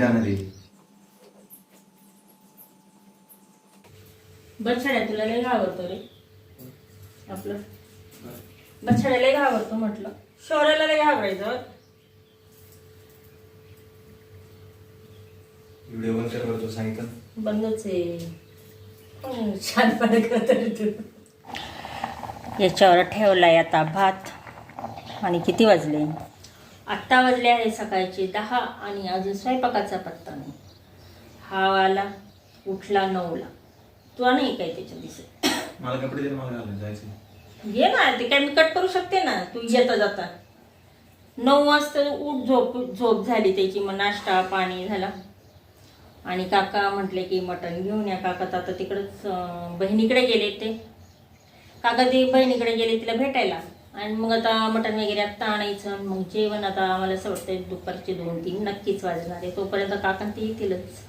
त्यामध्ये बछड्या तुला लय घाबरतो रे. आपलं. बछड्या लय घाबरतो म्हटलं. शौर्याला लय घाबरायचं व्हिडिओ बंद कर बरं, तो सांगितलं. बंदच आहे. पण छानपणे करत रे तू? याच्यावर ठेवलाय आता भात. आणि किती वाजले? आत्ता वाजले आहे सकाळचे दहा आणि अजून स्वयंपाकाचा पत्ता नाही. हा वाला उठला नऊला. तुला नाही काय त्याच्या दिसत मला कपडे दे मला घालून जायचं घे ना ते काय मी कट करू शकते ना? तू येता जाता. नऊ वाजता उठ झोप झोप झाली त्याची मग नाश्ता पाणी झाला. आणि काका म्हटले की मटण घेऊन या. काका तर आता तिकडंच अं, बहिणीकडे गेले ते. काका ते बहिणीकडे गेले तिला भेटायला. आणि मग आता मटण वगैरे आत्ता आणायचं आणि मग जेवण आता आम्हाला असं वाटतं दुपारचे दोन तीन नक्कीच वाजणार आहे. तोपर्यंत काका ते येतीलच.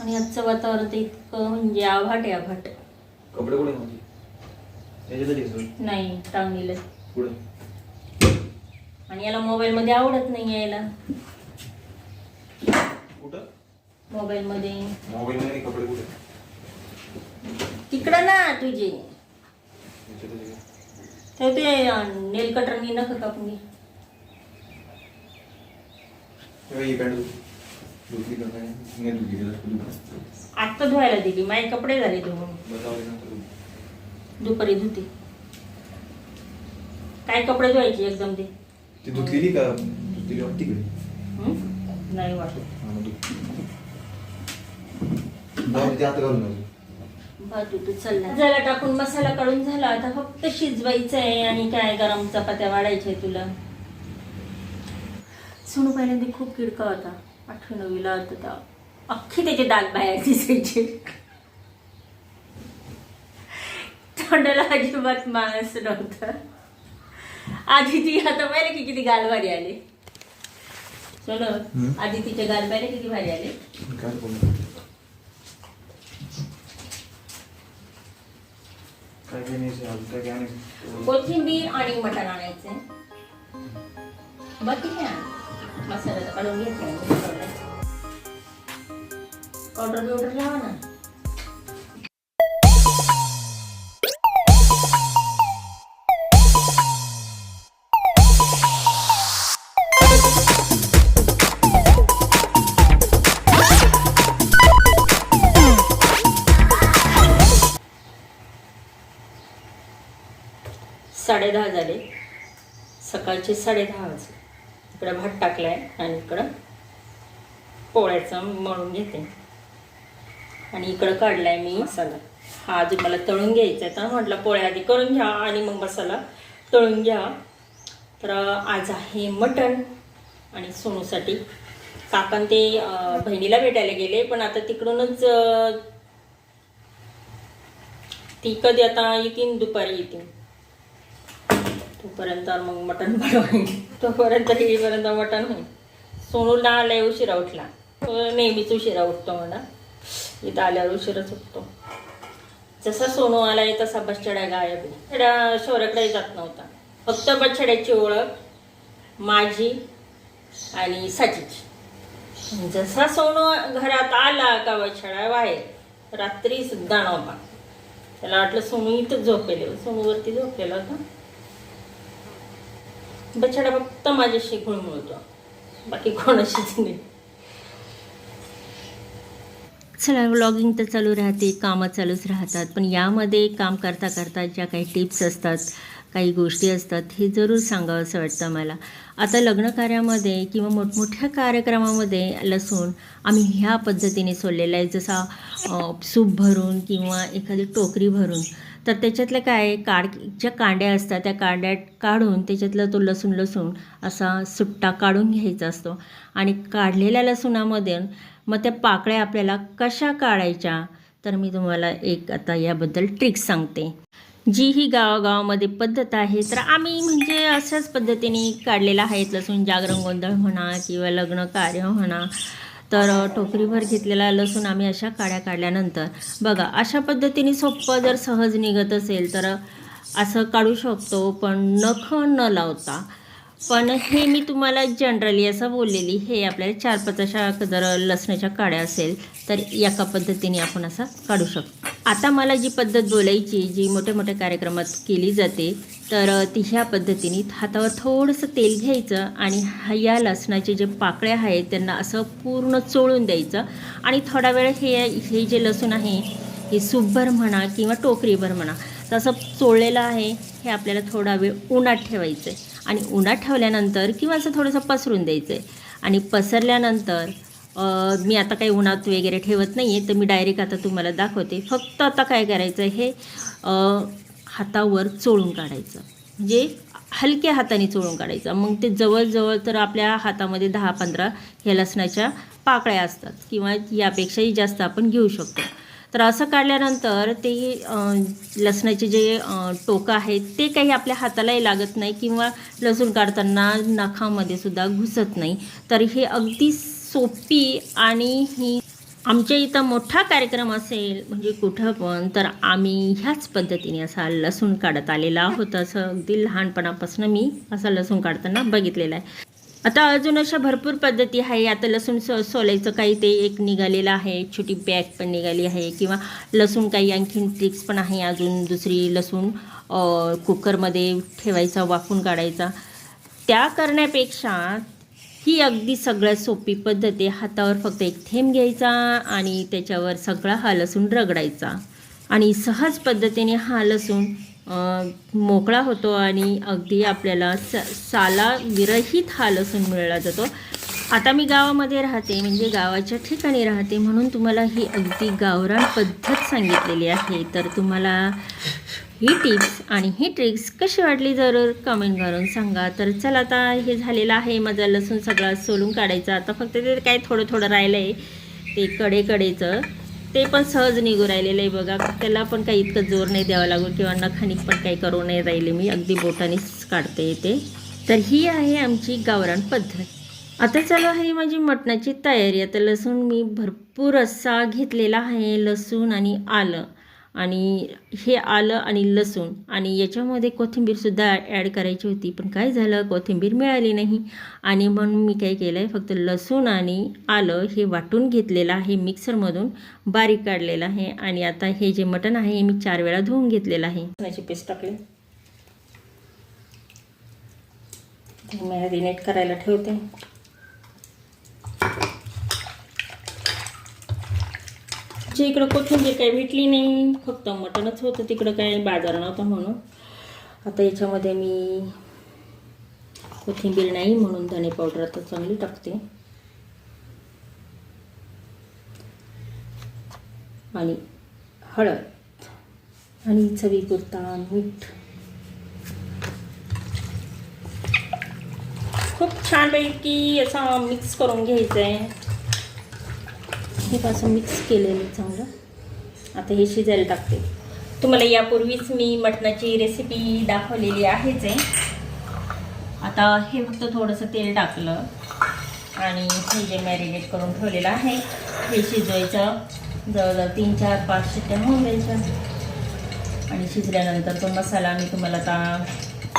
आणि आजचं वातावरण तर इतकं म्हणजे आभाट आहे आभाट. कपडे कुठे नाही टांगलेलं कुठं? आणि याला मोबाईलमध्ये आवडत नाही यायला. मोबाईल मध्ये कपडे कुठे? तिकडं ना तुझे. तर ते नेल कटरनी नख कापून घे. आत्ता धुवायला दिली माझे कपडे झाले धुवून. दुपारी धुते. काय कपडे धुवायचे एकदम ते? ती धुतलेली का? धुतलेली वाटते का? नाही वाटत. आता घालून झाला टाकून मसाला काढून झाला. आता फक्त शिजवायचं आहे आणि काय गरम चपात्या वाढायच्या आहे तुला. सोनू पहिल्यांदा खूप किडका होता. आठवी नववीला होता अख्खी त्याची दाल बाहेर दिसायची. तोंडाला अजिबात माणूस नव्हता. आधी ती आता पाहिलं की किती गाल भारी आले. सोनू हम्म. आधी तिचे गाल पाहिले किती भारी आले काय बोलू? काय काय नाही अजून काय काय नाही कोथिंबीर आणि मटण आणायचे. बाकी काय मसाला काढून घेतला ऑर्डर बिर्डर लावा ना. साडेदहा झाले. सकाळचे साडेदहा वाजले. इकडं भात टाकलाय आणि इकडं पोळ्याचं मळून घेते. आणि इकडं काढलाय मी मसाला. हा आधी मला तळून घ्यायचा आहे तर म्हटलं पोळ्या आधी करून घ्या आणि मग मसाला तळून घ्या. तर आज आहे मटण आणि सोनूसाठी. काकान ते बहिणीला भेटायला गेले पण आता तिकडूनच ती कधी आता येतील दुपारी येतील तोपर्यंत मग मटण बनवायचे तोपर्यंत येईपर्यंत मटण होईल. सोनूला आलाय उशिरा उठला. तो नेहमीच उशिरा उठतो म्हणा. इथं आल्यावर उशिराच उठतो. जसा सोनू आलाय तसा बछड्या गायब आहे. बछड्या शौर्याकडे जात नव्हता. फक्त बछड्याची ओळख माझी आणि साचीची जसा सोनू घरात आला का बछडा बाहेर रात्री सुद्धा नव्हता. त्याला वाटलं सोनू इथंच झोपेल. सोनूवरती झोपलेला होता. बछडा फक्त माझ्याशी घुळमुळतो बाकी कोणाशीच नाही. चला व्लॉगिंग तर चालू राहते कामं चालूच राहतात. पण यामध्ये काम करता करता ज्या काही टिप्स असतात काही गोष्टी असतात हे जरूर सांगावं असं वाटतं मला आता लग्न कार्यामध्ये किंवा मोठमोठ्या कार्यक्रमामध्ये लसूण आम्ही ह्या पद्धतीने सोडलेला आहे. जसा सूप भरून किंवा एखादी टोकरी भरून तर त्याच्यातल्या काय काड ज्या कांड्या असतात त्या कांड्या काढून त्याच्यातला तो लसूण लसूण असा सुट्टा काढून घ्यायचा असतो. आणि काढलेल्या लसूणामध्ये मग त्या पाकळ्या आपल्याला कशा काढायच्या? तर मी तुम्हाला एक आता याबद्दल ट्रिक सांगते. जी ही गावागावामध्ये पद्धत आहे तर आम्ही म्हणजे अशाच पद्धतीने काढलेला आहेत. लसूण जागरण गोंधळ म्हणा किंवा लग्न कार्य म्हणा. तर टोकरीभर घेतलेला लसूण आम्ही अशा काड्या काढल्यानंतर बघा अशा पद्धतीने सोप्पं जर सहज निघत असेल तर असं काढू शकतो पण नख न लावता पण हे मी तुम्हाला जनरली असं बोललेली हे आपल्याला चार पाच अशा जर लसणाच्या काड्या असेल तर एका पद्धतीने आपण असा काढू शकतो. आता मला जी पद्धत बोलायची जी मोठ्या मोठ्या कार्यक्रमात केली जाते तर ती ह्या पद्धतीने हातावर थोडंसं तेल घ्यायचं आणि या लसणाचे जे पाकळ्या आहेत त्यांना असं पूर्ण चोळून द्यायचं. आणि थोडा वेळ हे हे जे लसूण आहे हे सुपभर म्हणा किंवा टोकरीभर म्हणा तसं चोळलेलं आहे हे आपल्याला थोडा वेळ उन्हात ठेवायचं आहे आणि उन्हात ठेवल्यानंतर किंवा असं थोडंसं पसरून द्यायचं आहे आणि पसरल्यानंतर मी आता काही उन्हात वगैरे ठेवत नाही आहे तर मी डायरेक्ट आता तुम्हाला दाखवते. फक्त आता काय करायचं हे हातावर चोळून काढायचं. म्हणजे हलक्या हाताने चोळून काढायचं. मग ते जवळजवळ तर आपल्या हातामध्ये दहा पंधरा ह्या लसणाच्या पाकळ्या असतात. किंवा यापेक्षाही जास्त आपण घेऊ शकतो. तर असं काढल्यानंतर ते लसणाचे जे टोकं आहेत ते काही आपल्या हातालाही लागत नाही किंवा लसूण काढताना नखामध्ये सुद्धा घुसत नाही. तर हे अगदी सोपी आणि ही आमच्या इथं मोठा कार्यक्रम असेल म्हणजे कुठं पण तर आम्ही ह्याच पद्धतीने असा लसूण काढत आलेला आहोत. असं अगदी लहानपणापासून मी असा लसूण काढताना बघितलेला आहे. आता अजून अशा भरपूर पद्धती आहे. आता लसूण स सोलायचं काही ते एक निघालेलं आहे. छोटी बॅग पण निघाली आहे. किंवा लसूण काही आणखीन ट्रिक्स पण आहे अजून. दुसरी लसूण कुकरमध्ये ठेवायचा वाफून काढायचा. त्या करण्यापेक्षा ही अगदी सगळ्यात सोपी पद्धत आहे. हातावर फक्त एक थेंब घ्यायचा आणि त्याच्यावर सगळा हा लसूण रगडायचा. आणि सहज पद्धतीने हा लसूण मोकळा होतो आणि अगदी आपल्याला स साला विरहित हा लसूण मिळला जातो. आता मी गावामध्ये राहते म्हणजे गावाच्या ठिकाणी राहते म्हणून तुम्हाला ही अगदी गावरान पद्धत सांगितलेली आहे. तर तुम्हाला ही टिप्स आणि ही ट्रिक्स कशी वाटली जरूर कमेंट करून सांगा. तर चला आता हे झालेलं आहे. माझा लसूण सगळा सोलून काढायचा. आता फक्त ते काय थोडं थोडं राहिलं आहे ते कडेकडेचं. ते पण सहज निघू राहिलेलं आहे बघा. त्याला पण काही इतकं जोर नाही द्यावं लागू किंवा नखानी पण काही करू नाही राहिले मी. अगदी बोटानेच काढते ते तर ही आहे आमची गावरान पद्धत. आता चालू आहे माझी मटणाची तयारी. आता लसूण मी भरपूर असा घेतलेला आहे लसूण आणि आलं. आणि हे आलं आणि लसूण. आणि याच्यामध्ये कोथिंबीरसुद्धा ॲड करायची होती पण काय झालं? कोथिंबीर मिळाली नाही. आणि म्हणून मी काय केलं आहे फक्त लसूण आणि आलं हे वाटून घेतलेलं आहे मिक्सरमधून बारीक काढलेलं आहे. आणि आता हे जे मटण आहे हे मी चार वेळा धुवून घेतलेलं आहे. लसणाची पेस्ट टाकली. मॅरिनेट करायला ठेवते. आमच्या इकडं कोथिंबीर काही भेटली नाही. फक्त मटणच होतं तिकडं काय बाजार नव्हता म्हणून. आता याच्यामध्ये मी कोथिंबीर नाही म्हणून धने पावडर आता चांगली टाकते. आणि हळद आणि चवीपुरता मीठ. खूप छानपैकी असं मिक्स करून घ्यायचं आहे हे असं मिक्स केलेलं चांगलं. आता हे शिजायला टाकते. तुम्हाला यापूर्वीच मी मटणाची रेसिपी दाखवलेली आहेच आहे. आता हे फक्त थोडंसं तेल टाकलं आणि हे जे मॅरिनेट करून ठेवलेलं आहे हे शिजवायचं. जवळजवळ तीन चार पाच शिट्ट्या होऊन द्यायच्या. आणि शिजल्यानंतर तो मसाला मी तुम्हाला आता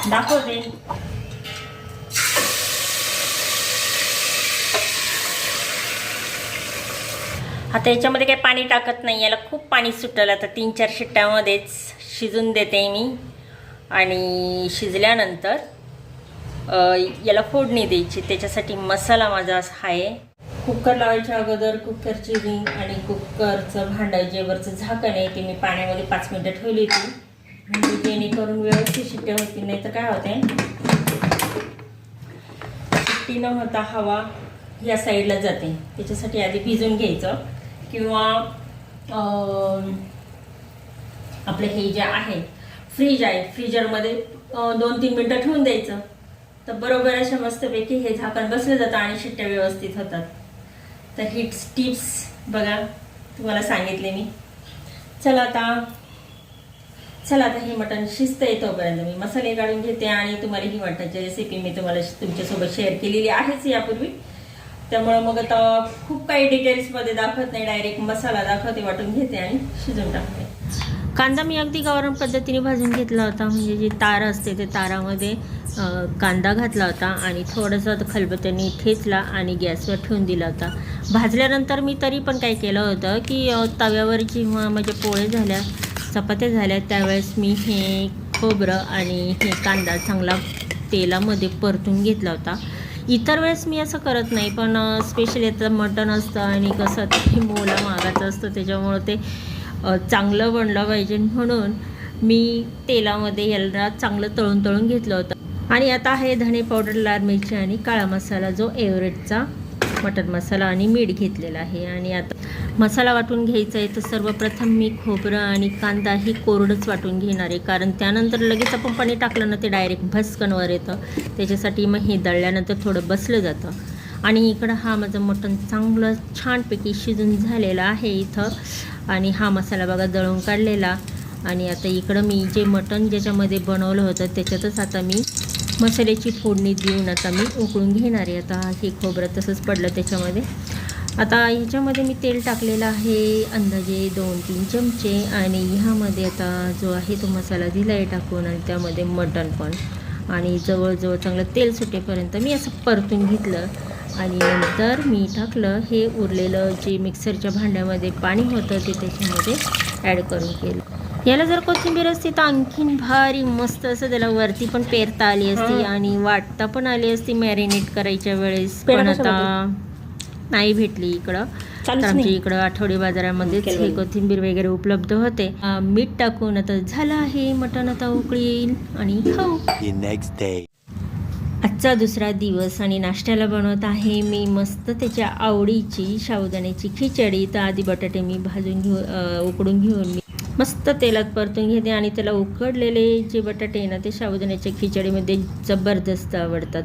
दाखवते. आता याच्यामध्ये काही पाणी टाकत नाही याला खूप पाणी सुटलं. आता तीन चार शिट्ट्यामध्येच शिजून देते मी. आणि शिजल्यानंतर याला फोडणी द्यायची. त्याच्यासाठी मसाला माझा असा आहे कुकर लावायच्या अगोदर कुकरची रिंग आणि कुकरचं भांडं जेवरचं झाकण आहे ते मी पाण्यामध्ये पाच मिनटं ठेवली होती. म्हणजे जेणेकरून व्यवस्थित शिट्ट्या होती नाही तर काय होते शिट्टी न होता हवा या साईडला जाते. त्याच्यासाठी आधी भिजून घ्यायचं. किंवा आपलं हे जे आहे फ्रीज आहे फ्रीजरमध्ये दोन तीन मिनटं ठेवून द्यायचं. तर बरोबर अशा मस्तपैकी हे झाकण बसलं जातं आणि शिट्ट्या व्यवस्थित होतात. तर ही टिप्स बघा तुम्हाला सांगितले मी. चला आता चला आता हे मटण शिजतं येतोपर्यंत मी मसाले काढून घेते आणि तुम्हाला ही मटणाची रेसिपी मी तुम्हाला तुमच्यासोबत शेअर केलेली आहेच यापूर्वी. त्यामुळे मग आता खूप काही डिटेल्समध्ये दाखवत नाही डायरेक्ट मसाला दाखवते वाटून घेते आणि शिजून टाकते. कांदा मी अगदी गावरान पद्धतीने भाजून घेतला होता. म्हणजे जी तार असते ते तारामध्ये कांदा घातला होता आणि थोडंसं खलबत्याने ठेचला आणि गॅसवर ठेवून दिला होता. भाजल्यानंतर मी तरी पण काय केलं होतं की तव्यावर जेव्हा म्हणजे पोळे झाल्या चपात्या झाल्या त्यावेळेस मी हे खोबरं आणि हे कांदा चांगला तेलामध्ये परतून घेतला होता. इतर वेळेस मी असं करत नाही पण स्पेशली आता मटण असतं आणि कसं ते मोला मागाचं असतं त्याच्यामुळं ते चांगलं बनलं पाहिजे म्हणून मी तेलामध्ये याला चांगलं तळून तळून घेतलं होतं. आणि आता आहे धणे पावडर लाल मिरची आणि काळा मसाला जो एव्हरेटचा मटन मसाला आणि मीठ घेतलेला आहे. आणि आता मसाला वाटून घ्यायचा आहे तर सर्वप्रथम मी खोबरं आणि कांदा ही कोरडंच वाटून घेणार आहे. कारण त्यानंतर लगेच आपण पाणी टाकलं ना ते डायरेक्ट भस्कनवर येतं. त्याच्यासाठी मग हे दळल्यानंतर थोडं बसलं जातं. आणि इकडं हा माझं मटण चांगलं छानपैकी शिजून झालेलं आहे इथं. आणि हा मसाला बघा दळून काढलेला. आणि आता इकडं मी जे मटण ज्याच्यामध्ये बनवलं होतं त्याच्यातच आता मी मसाल्याची फोडणी देऊन आता मी उकळून घेणार आहे. आता हे खोबरं तसंच पडलं त्याच्यामध्ये. आता ह्याच्यामध्ये मी तेल टाकलेलं आहे अंदाजे दोन तीन चमचे. आणि ह्यामध्ये आता जो आहे तो मसाला दिला आहे टाकून आणि त्यामध्ये मटण पण. आणि जवळजवळ चांगलं तेल सुटेपर्यंत मी असं परतून घेतलं. आणि नंतर मी टाकलं हे उरलेलं जे मिक्सरच्या भांड्यामध्ये पाणी होतं ते त्याच्यामध्ये ॲड करून केलं. याला जर कोथिंबीर असती तर आणखीन भारी मस्त असं त्याला वरती पण पेरता आली असती आणि वाटता पण आली असती मॅरिनेट करायच्या वेळेस पण? आता नाही भेटली इकडं तर आमच्या नाही. इकडं आठवडी बाजारामध्येच हे. कोथिंबीर वगैरे उपलब्ध होते मीठ टाकून आता झालं आहे मटण आता उकळी येईल आणि खाऊ. आजचा दुसरा दिवस आणि नाश्त्याला बनवत आहे मी मस्त त्याच्या आवडीची साबुदाण्याची खिचडी तर आधी बटाटे मी भाजून घेऊ उकडून घेऊन मी मस्त तेलात परतून घेते आणि त्याला उकडलेले जे बटाटे ना ते साबुदाण्याच्या खिचडीमध्ये जबरदस्त आवडतात.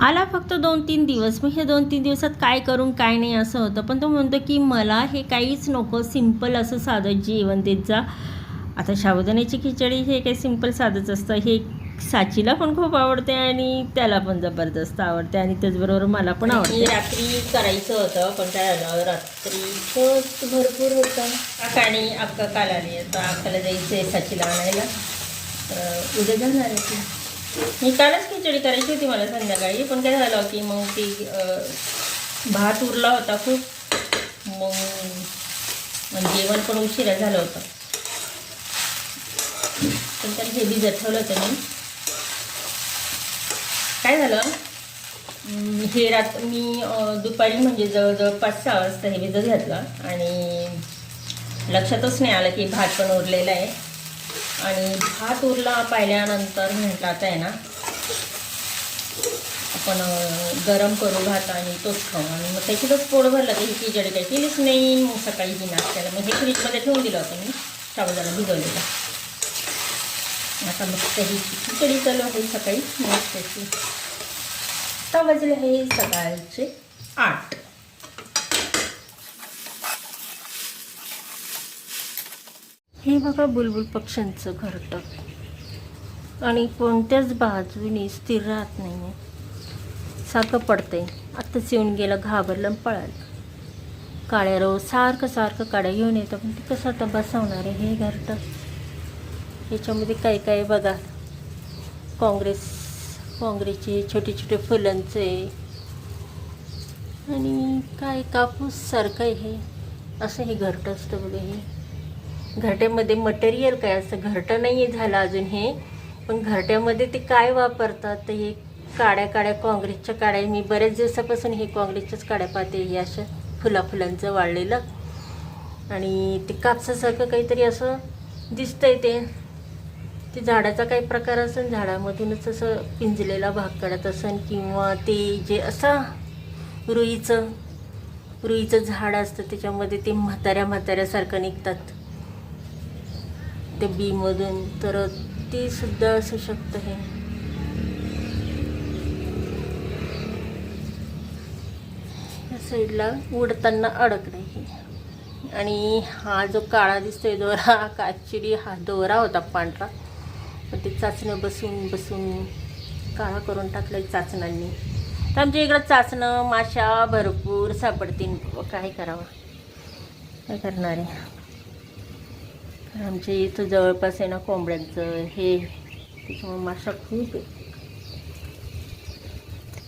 आला फक्त दोन तीन दिवस. मग हे दोन तीन दिवसात काय करून काय नाही असं होतं. पण तो म्हणतो की मला हे काहीच नको. सिंपल असं साधं जेवण देत जा. आता साबुदाण्याची खिचडी हे काही सिंपल साधंच असतं. हे साचीला पण खूप आवडते आणि त्याला पण जबरदस्त आवडते आणि त्याचबरोबर मला पण आवडते. रात्री करायचं होतं पण काय झालं रात्री भरपूर होतं. अक्का आणि अक्का काल आली आता अक्काला जायचं आहे साचीला आणायला. उद्या जाणार आहे ती. मी कालच खिचडी करायची होती मला संध्याकाळी पण काय झालं की मग ती भात उरला होता खूप. मग जेवण पण उशिरा झालं होतं. पण त्याला हे भिजत ठेवलं होतं मी. काय झालं? हे रात मी दुपारी म्हणजे जवळजवळ पाच सहा वाजता हे भिजत घातलं आणि लक्षातच नाही आलं की भात पण उरलेला आहे. आणि भात उरला पाहिल्यानंतर म्हटलं आता आहे ना आपण गरम करू भात आणि तोच खाऊ. आणि मग त्याच्यातच पोट भरलं की ही खिचडी काही केलीच नाही. मग सकाळी ही नाश्त्याला मग हे फ्रीजमध्ये ठेवून दिलं होतं मी. साबुदाणा भिजवलेला. आता मस्त ही खिचडी चालू आहे सकाळी. नाश्त्याची आता वाजले आहे सकाळचे आठ. हे बघा बुलबुल पक्ष्यांचं घरटं आणि कोणत्याच बाजूने स्थिर राहत नाही आहे सारखं पडतंय. आत्ताच येऊन गेलं घाबरलं पळालं. काळ्या रोज सारखं सारखं काड्या घेऊन येतं पण ते कसं आता बसवणार आहे हे घरटं याच्यामध्ये काय काय बघा. काँग्रेस काँग्रेसचे छोटे छोटे फुलांचे. आणि काय कापूस सारखं आहे हे. असं हे घरटं असतं बघा हे. घरट्यामध्ये मटेरियल काय असतं? घरटं नाही आहे झालं अजून हे. पण घरट्यामध्ये ते काय वापरतात? तर हे काड्या काड्या काँग्रेसच्या काड्या. मी बऱ्याच दिवसापासून हे काँग्रेसच्याच काड्या पाहते. हे अशा फुला फुलांचं वाळलेलं. आणि ते कापसासारखं काहीतरी असं दिसतंय ते. ते झाडाचा काही प्रकार असेल झाडामधूनच असं पिंजलेला भाग काढत असेल किंवा ते जे असं रुईचं रुईचं झाड असतं त्याच्यामध्ये ते म्हाताऱ्या म्हाताऱ्यासारखं निघतात. त्या बीमधून तर ते सुद्धा असू शकतं हे. या साईडला उडताना अडक हे. आणि हा जो काळा दिसतोय दोरा ॲक्च्युली हा दोरा होता पांढरा. पण ते चाचणं बसून बसून काळा करून टाकलं चाचणांनी तर आमच्या इकडं चाचणं माशा भरपूर सापडतील. काय करावं? काय करणार आहे? आमच्या इथं जवळपास आहे ना कोंबड्यांचं हे. त्याच्यामुळे माशा खूप आहे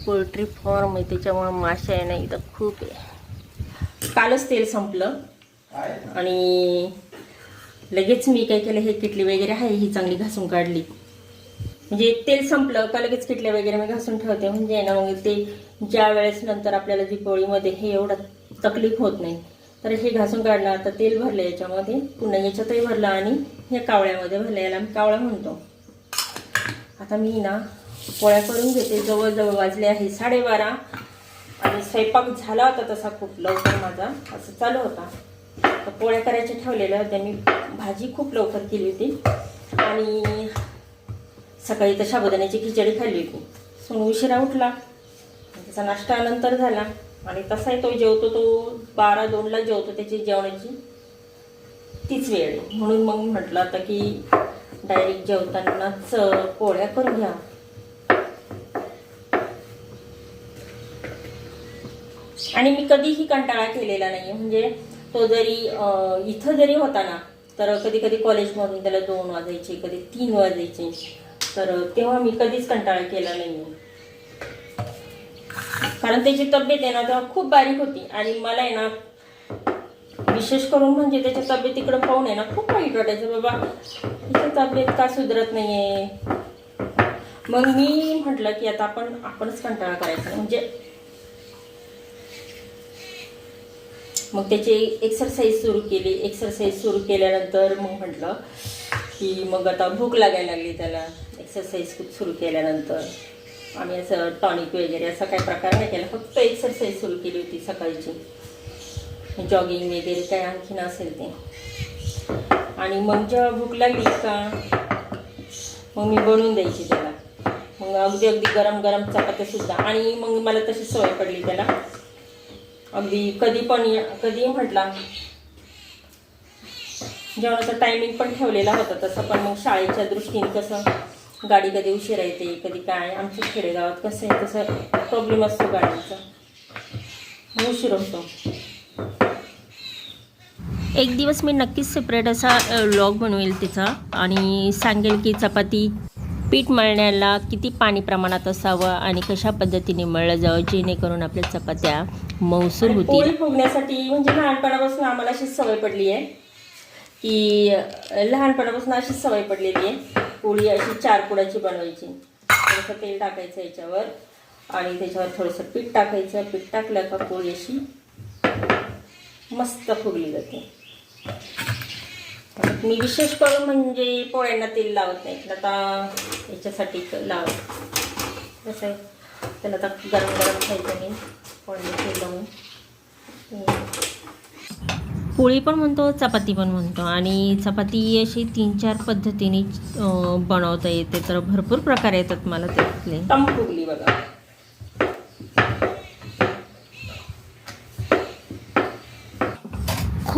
पोल्ट्री फार्म आहे त्याच्यामुळं माशा आहे ना इथं खूप आहे. कालच तेल संपलं. आणि लगेच मी काय केलं हे किटली वगैरे आहे ही चांगली घासून काढली. म्हणजे तेल संपलं का लगेच किटल्या वगैरे मी घासून ठेवते. म्हणजे आहे ना मग ते ज्या वेळेस नंतर आपल्याला दीपावळीमध्ये हे एवढं तकलीफ होत नाही तर हे घासून काढलं. आता तेल भरलं याच्यामध्ये पुन्हा याच्यातही भरलं आणि हे कावळ्यामध्ये भरलं याला मी कावळा म्हणतो. आता मी ना पोळ्या करून घेते. जवळजवळ वाजले आहे साडेबारा आणि स्वयंपाक झाला होता तसा खूप लवकर माझा. असं चालू होता. आता पोळ्या करायच्या ठेवलेल्या होत्या. मी भाजी खूप लवकर केली होती. आणि सकाळी तर शाबुदाण्याची खिचडी खाल्ली होती. सोनू उशिरा उठला. त्याचा नाश्ता नंतर झाला. आणि तसाही तो जेवतो तो बारा दोनला जेवतो त्याची जेवणाची. तीच वेळ आहे. म्हणून मग म्हटलं आता की डायरेक्ट जेवतानाच पोळ्या करून घ्या. आणि मी कधीही कंटाळा केलेला नाही म्हणजे तो जरी इथं जरी होता ना तर कधी कधी कॉलेजमधून त्याला दोन वाजायचे कधी तीन वाजायचे. तर तेव्हा मी कधीच कंटाळा केला नाही कारण त्याची तब्येत आहे ना तेव्हा खूप बारीक होती. आणि मला आहे ना विशेष करून म्हणजे त्याच्या तब्येतीकडे पाहून आहे ना खूप वाईट वाटायचं बाबा तिची तब्येत का सुधरत नाहीये? मग मी म्हटलं की आता आपण आपणच कंटाळा करायचा. म्हणजे मग त्याची एक्सरसाइज सुरू केली. एक्सरसाइज सुरू केल्यानंतर मग म्हटलं की मग आता भूक लागायला लागली त्याला. एक्सरसाइज खूप सुरू केल्यानंतर. आम्ही असं टॉनिक वगैरे असा काही प्रकार नाही केला. फक्त एक्सरसाइज सुरू केली होती सकाळची. जॉगिंग वगैरे काय आणखीन असेल ते. आणि मग जेव्हा भूक लागली का मग मी बनवून द्यायची त्याला. मग अगदी अगदी गरम गरम चपात्यासुद्धा आणि मग मला तशी सवय पडली त्याला. अगदी कधी पण या- कधी म्हटला. जेवणाचा टायमिंग पण ठेवलेला होता तसं पण मग शाळेच्या दृष्टीने कसं गाडी कधी उशिरा येते कधी काय आमच्या खेडेगावात कसं आहे तसं प्रॉब्लेम असतो गाडीचा. मग उशीर होतो. एक दिवस मी नक्कीच सेपरेट असा लॉग बनवेल तिचा आणि सांगेल की चपाती पीठ मळण्याला किती पाणी प्रमाणात असावं आणि कशा पद्धतीने मळलं जावं जेणेकरून आपल्या चपात्या मौसूर होतील? फुगण्यासाठी म्हणजे लहानपणापासून आम्हाला अशी सवय पडली आहे की लहानपणापासून अशी सवय पडलेली आहे पोळी अशी चार पुडाची बनवायची. थोडंसं तेल टाकायचं याच्यावर आणि त्याच्यावर थोडंसं पीठ टाकायचं. पीठ टाकलं का पोळी अशी मस्त फुगली जाते. मी विशेष करून म्हणजे पोळ्यांना तेल लावत नाही. तर आता याच्यासाठी लावत कसं आहे? त्याला आता गरम गरम खायचं मी पोळ्यांना तेल लावून. पोळी पण म्हणतो चपाती पण म्हणतो. आणि चपाती अशी तीन चार पद्धतीने बनवता येते. तर भरपूर प्रकार येतात मला त्यातले. टम फुगली बघा.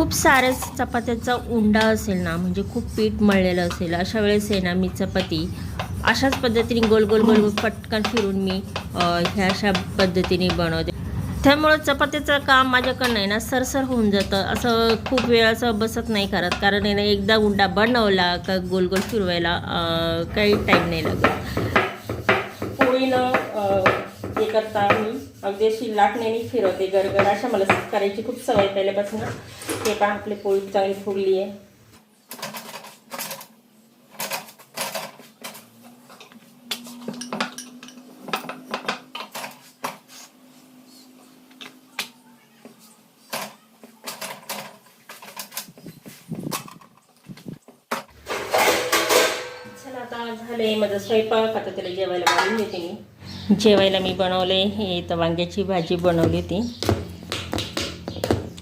खूप साऱ्या चपात्याचा उंडा असेल ना म्हणजे खूप पीठ मळलेलं असेल अशा वेळेस आहे ना मी चपाती अशाच पद्धतीने गोल गोल गोल गोल पटकन फिरून मी ह्या अशा पद्धतीने बनवते. त्यामुळं चपातीचं काम माझ्याकडनं आहे ना सरसर होऊन जातं. असं खूप वेळ असं बसत नाही करत कारण आहे ना एकदा उंडा बनवला का गोल गोल फिरवायला काही टाईम नाही लागत. पोळीला करता मी. अगदी अशी लाटण्याने फिरवते गरगर अशा मला करायची खूप सवय पहिल्यापासून हे का आपली पोळी चांगली फुगली आहे चला आता झालंय माझा स्वयंपाक आता त्याला जेवायला बनवून देते मी जेवायला मी बनवले. हे तर वांग्याची भाजी बनवली होती.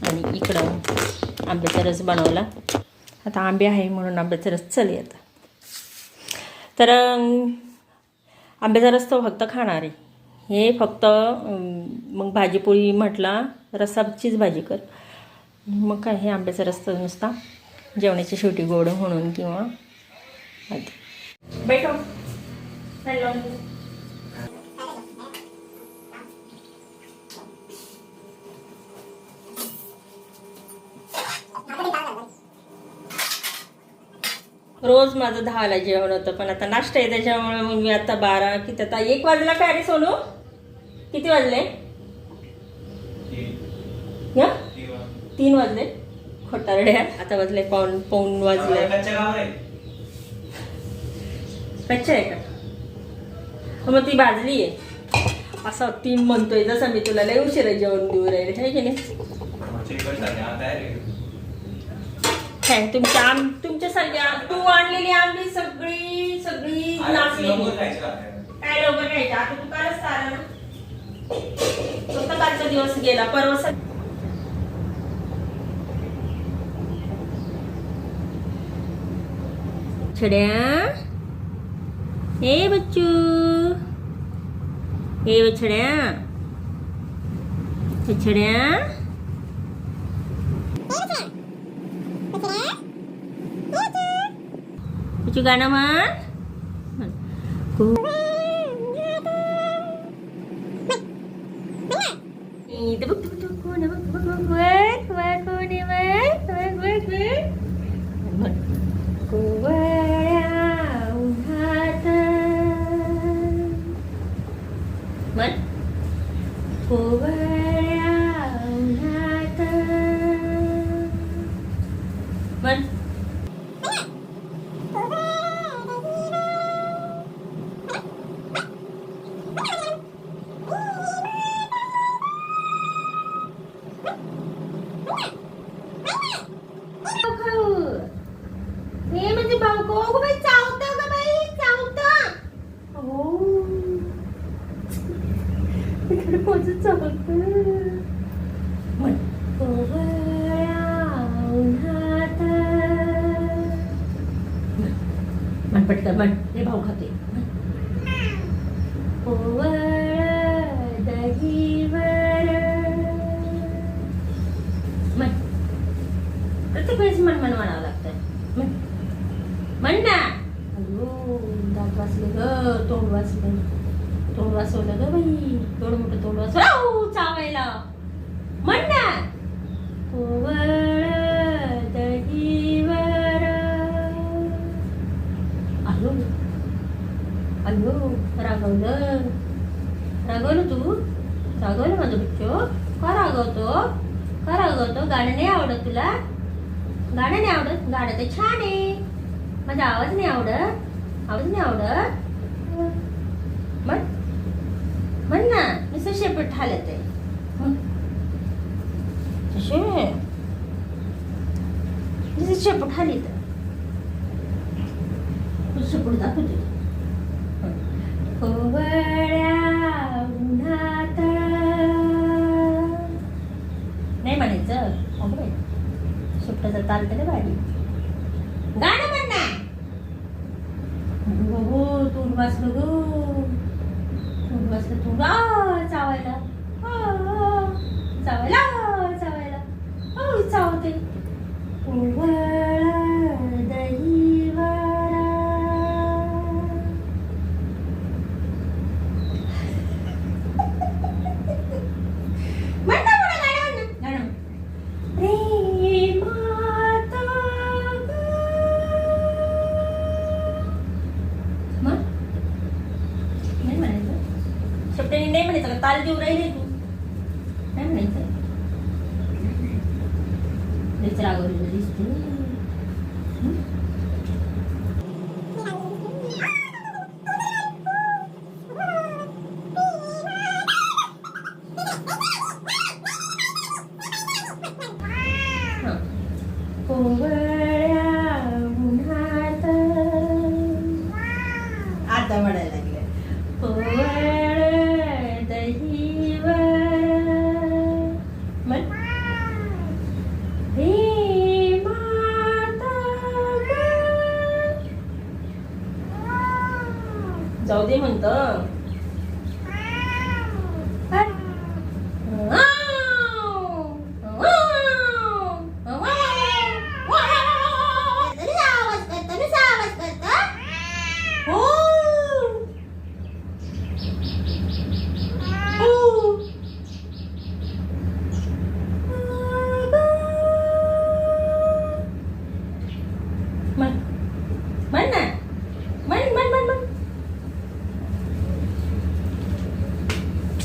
आणि इकडं आंब्याचा रस बनवला. आता आंबे आहे म्हणून आंब्याचा रस चले आता. तर आंब्याचा रस तो फक्त खाणार आहे. हे फक्त मग भाजीपोळी म्हटला रसाचीच भाजी कर. मग काय हे आंब्याचा रस तर नुसता जेवणाची शेवटी गोड म्हणून किंवा आधी बैठो फॅन लावून दे. रोज माझं दहाला जेवण होतं पण आता नाश्ता आहे त्याच्यामुळे मग मी आता बारा की आता एक वाजला काय रे सोनू? किती वाजले? तीन या तीन वाजले. खोटारड्या आता वाजले पाऊन पाऊन वाजले. कच्चा आहे. का? मग ती भाजली आहे. असं तीन म्हणतोय जसं मी तुला लय उशिरा जेवण देऊ राहिले आहे की नाही आमच्या इकडे झाले, आता आहे रे. काय तुमच्या आम तुमच्यासारखी आम- तू आणलेली आंबी सगळी सगळी नाचलेली खायचं. काय लवकर आता तू कालच आला ना. फक्त कालचा दिवस गेला परवा स- छड्या. हे बच्चू. हे छड्या. हे छड्या बच्चू गाणं म्हण पटकन म्हण हे भाऊ खाते. प्रत्येक वेळेस मन मन म्हणावं लागतं. म्हण ना. अयो दात वाचले ग तोंड वाचलं तोंड वाचवलं ग बाई. तोड मोठं तोंड वाचवलं चावायला म्हण ना कोवळ दहीवर अयो अयो रागवलं रागवलं तू रागवलं माझं बच्चो का रागवतो का रागवतो गाणं नाही आवडत तुला गाणं नाही आवडत गाणं तर छान आहे माझा आवाज नाही आवडत आवाज नाही आवडत म्हण. म्हण ना नुसतं शेपट ठालत आहे. म्हण. तसे शेपट ठाली तर शेपट दाखवते. कोवळ्या उन्हात. नाही म्हणायचं. अगं बाई सुट्टाचा ताल तर भारी गाणं म्हण ना हो तोंड वाचलं ग. तोंड वाचलं तोंड. चावायला. चावायला चावायला. हो चावते. कोवळ 다.